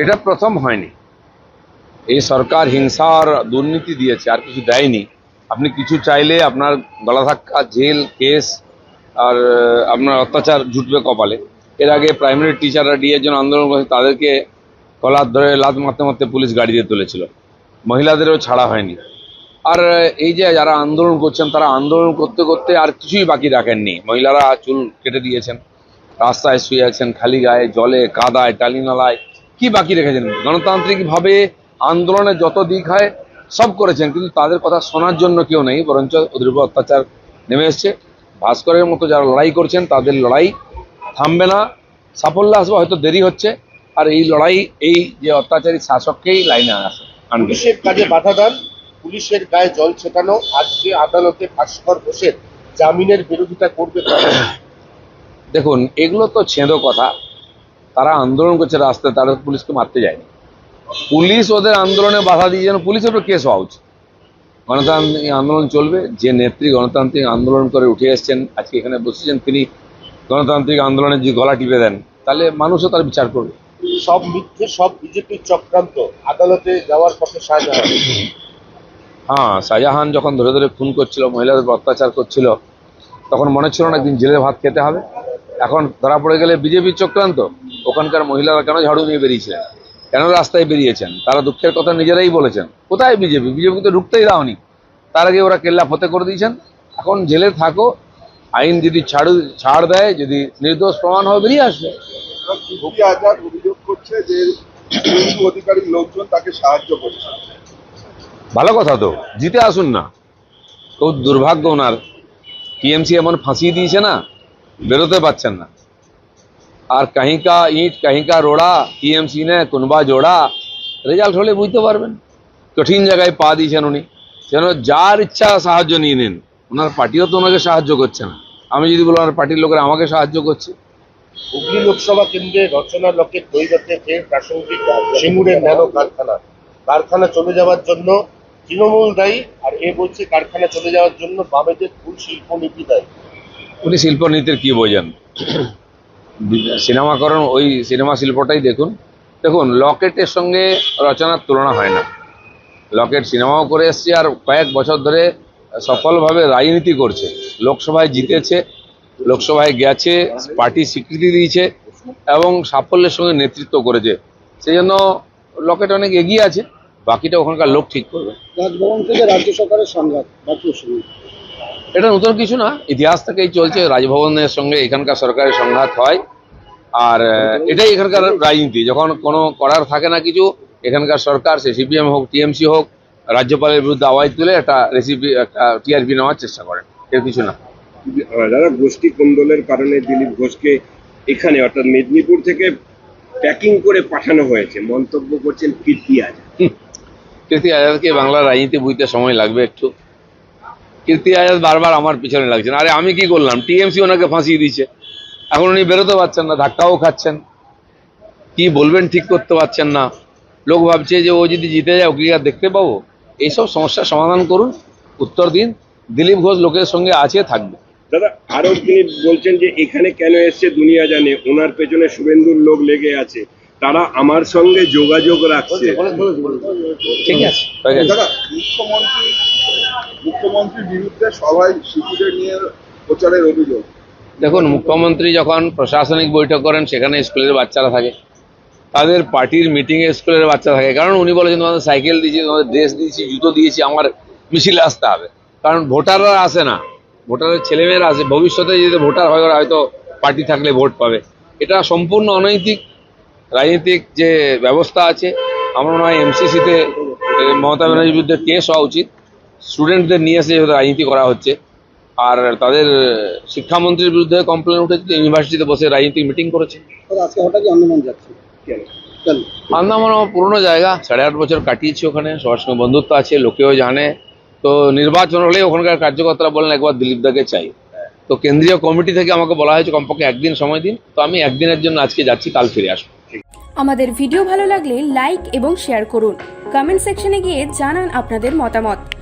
এটা প্রথম হয়নি। এই সরকার হিংসা আর দুর্নীতি দিয়েছে, আর কিছু দেয়নি। আপনি কিছু চাইলে আপনার গলা ধাক্কা, জেল, কেস, আর আপনার অত্যাচার জুটবে কপালে। এর আগে প্রাইমারি টিচাররা ডিএর জন্য আন্দোলন করেছে, তাদেরকে গলা ধরে লাত মারতে মারতে পুলিশ গাড়ি দিয়ে তুলেছিল। মহিলাদেরও ছাড়া হয়নি। আর এই যে যারা আন্দোলন করছেন, তারা আন্দোলন করতে করতে আর কিছুই বাকি রাখেননি। মহিলারা চুল কেটে দিয়েছেন, রাস্তায় শুয়ে আছেন, খালি গায়ে, জলে, কাদায় টালিনালায় কি বাকি রেখেছেন? গণতান্ত্রিকভাবে আন্দোলনের যত দিক হয় সব করেছেন কিন্তু তাদের কথা শোনার জন্য কেউ নেই বরঞ্চ ওদের উপর অত্যাচার নেমে এসছে। ভাস্করের মতো যারা লড়াই করছেন তাদের লড়াই থামবে না। সাফল্য আসবে হয়তো দেরি হচ্ছে আর এই লড়াই এই যে অত্যাচারী শাসককেই লাইনে আসে পুলিশের কাজে বাধা দান পুলিশের গায়ে জল ছেটানো আজকে আদালতে ভাস্কর ঘোষের জামিনের বিরোধিতা করবে দেখুন এগুলো তো ছেঁদো কথা। তারা আন্দোলন করছে রাস্তায় তারা পুলিশকে মারতে যায়নি। পুলিশ ওদের আন্দোলনে বাধা দিয়ে যেন পুলিশের উপর কেস হওয়া উচিত। গণতান্ত্রিক আন্দোলন চলবে যে নেত্রী গণতান্ত্রিক আন্দোলন করে উঠে এসছেন আজকে এখানে বসেছেন তিনি গণতান্ত্রিক আন্দোলনের যে গলা টিপে দেন তাহলে মানুষও তার বিচার করবে। সব মিথ্যে সব বিজেপির চক্রান্ত আদালতে যাওয়ার পথে শাহজাহান। হ্যাঁ শাহজাহান যখন ধরে ধরে খুন করছিল মহিলাদের অত্যাচার করছিল তখন মনে ছিল না একদিন জেলে ভাত খেতে হবে। এখন ধরা পড়ে গেলে বিজেপির চক্রান্ত। ওখানকার মহিলারা কেন ঝাড়ু নিয়ে বেরিয়েছিলেন কেন রাস্তায় বেরিয়েছেন? তারা দুঃখের কথা নিজেরাই বলেছেন। কোথায় বিজেপি? বিজেপি তো ঢুকতেই দাওনি। তার আগে ওরা কেল্লা ফতে করে দিয়েছেন। এখন জেলে থাকো। আইন যদি ছাড়ু ছাড় দেয় যদি নির্দোষ প্রমাণ হবে বেরিয়ে আসবে। অভিযোগ করছে যে হিন্দু অধিকারী লোকজন তাকে সাহায্য করছে। ভালো কথা তো। জিতে আসুন না। খুব দুর্ভাগ্য ওনার। টিএমসি এমন ফাঁসিয়ে দিয়েছে না বেরোতে পারছেন না। আর কাহিঁ কা ইট কাহিঁ কা রোড়া টিএমসি নে কুনবা জোড়া রেজাল্ট হলে বুঝতে পারবেন কঠিন জায়গায় পা দিয়েছেন উনি যেন যার ইচ্ছা সাহায্য নিয়ে নেন ওনার পার্টিও তো ওনাকে সাহায্য করছে না আমি যদি বলি ওনার পার্টির লোকেরা আমাকে সাহায্য করছে হুগলি লোকসভা কেন্দ্রে রচনার লক্ষ্যে দৈবতে ফের প্রাসঙ্গিক সিঙ্গুরের ন্যানো কারখানা কারখানা চলে যাওয়ার জন্য তৃণমূল দায়ী আর এ বলছে কারখানা চলে যাওয়ার জন্য বামেদের ভুল শিল্পনীতি দায়ী উনি শিল্পনীতির কি বোঝেন সিনেমাকরণ ওই সিনেমা শিল্পটাই দেখুন। দেখুন লকেটের সঙ্গে রচনার তুলনা হয় না। লকেট সিনেমাও করে এসছে আর কয়েক বছর ধরে সফলভাবে রাজনীতি করছে। লোকসভায় জিতেছে লোকসভায় গেছে পার্টি স্বীকৃতি দিয়েছে এবং সাফল্যের সঙ্গে নেতৃত্ব করেছে। সেই জন্য লকেট অনেক এগিয়ে আছে বাকিটা ওখানকার লোক ঠিক করবে। রাজভবন থেকে রাজ্য সরকারের সংঘাত এটা নতুন কিছু না ইতিহাস থেকেই চলছে। রাজভবনের সঙ্গে এখানকার সরকারের সংঘাত হয়। আর এটাই এখানকার রাজনীতি। যখন কোনো করার থাকে না কিছু এখানকার সরকার সে সিপিএম হোক টিএমসি হোক রাজ্যপালের বিরুদ্ধে আওয়াজ তুলে একটা রেসিপি একটা টিআরপি নেওয়ার চেষ্টা করেন এর কিছু না। যারা গোষ্ঠী কোন্দলের কারণে দিলীপ ঘোষকে এখানে অর্থাৎ মেদিনীপুর থেকে প্যাকিং করে পাঠানো হয়েছে মন্তব্য করছেন কীর্তি আজাদ। কীর্তি আজাদকে বাংলার রাজনীতি বুঝতে সময় লাগবে একটু। কীর্তি আজাদ বারবার আমার পিছনে লাগছেন আরে আমি কি করলাম? টিএমসি ওনাকে ফাঁসিয়ে দিয়েছে। এখন উনি বেরোতে পারছেন না ধাক্কাও খাচ্ছেন। কি বলবেন ঠিক করতে পারছেন না। লোক ভাবছে যে ও যদি জিতে যায় ওকে আর দেখতে পাবো? এইসব সমস্যার সমাধান করুন উত্তর দিন। দিলীপ ঘোষ লোকের সঙ্গে আছে থাকবে। দাদা আরও তিনি বলছেন যে এখানে কেন এসছে দুনিয়া জানে ওনার পেছনে শুভেন্দুর লোক লেগে আছে। তারা আমার সঙ্গে যোগাযোগ রাখছে। ঠিক আছে। দাদা মুখ্যমন্ত্রী মুখ্যমন্ত্রীর বিরুদ্ধে সবাই শিশুদের নিয়ে প্রচারের অভিযোগ। দেখুন, মুখ্যমন্ত্রী যখন প্রশাসনিক বৈঠক করেন, সেখানে স্কুলের বাচ্চারা থাকে। তাদের পার্টির মিটিংয়ে স্কুলের বাচ্চা থাকে। কারণ উনি বলেছেন, তোমাদের সাইকেল দিয়েছি, তোমাদের ড্রেস দিয়েছি, জুতো দিয়েছি, আমার মিছিলে আসতে হবে। কারণ ভোটাররা আসে না। ভোটারের ছেলেমেয়েরা আসে। ভবিষ্যতে যদি ভোটার হয়, ওরা হয়তো পার্টি থাকলে ভোট পাবে। এটা সম্পূর্ণ অনৈতিক, রাজনৈতিক যে ব্যবস্থা আছে, আমার মনে হয় এমসিসিতে মমতা ব্যানার্জির বিরুদ্ধে কেস হওয়া উচিত। স্টুডেন্টদের নিয়ে এসে রাজনীতি করা হচ্ছে আর তাদের শিক্ষামন্ত্রীর বিরুদ্ধে কমপ্লেন উঠেছে তো ইউনিভার্সিটিতে বসে রাজনীতিক মিটিং করেছে। আজকে আন্দোলন যাচ্ছে। আন্দামান আমার পুরনো জায়গা সাড়ে আট বছর কাটিয়েছি ওখানে সবার সঙ্গে বন্ধুত্ব আছে লোকেও জানে। তো নির্বাচন হলে ওখানকার কার্যকর্তারা বলেন একবার দিলীপ দাকে চাই। তো কেন্দ্রীয় কমিটি থেকে আমাকে বলা হয়েছে কমপক্ষে একদিন সময় দিন। তো আমি একদিনের জন্য আজকে যাচ্ছি কাল ফিরে আসব। আমাদের ভিডিও ভালো লাগলে লাইক এবং শেয়ার করুন। কমেন্ট সেকশনে গিয়ে জানান আপনাদের মতামত।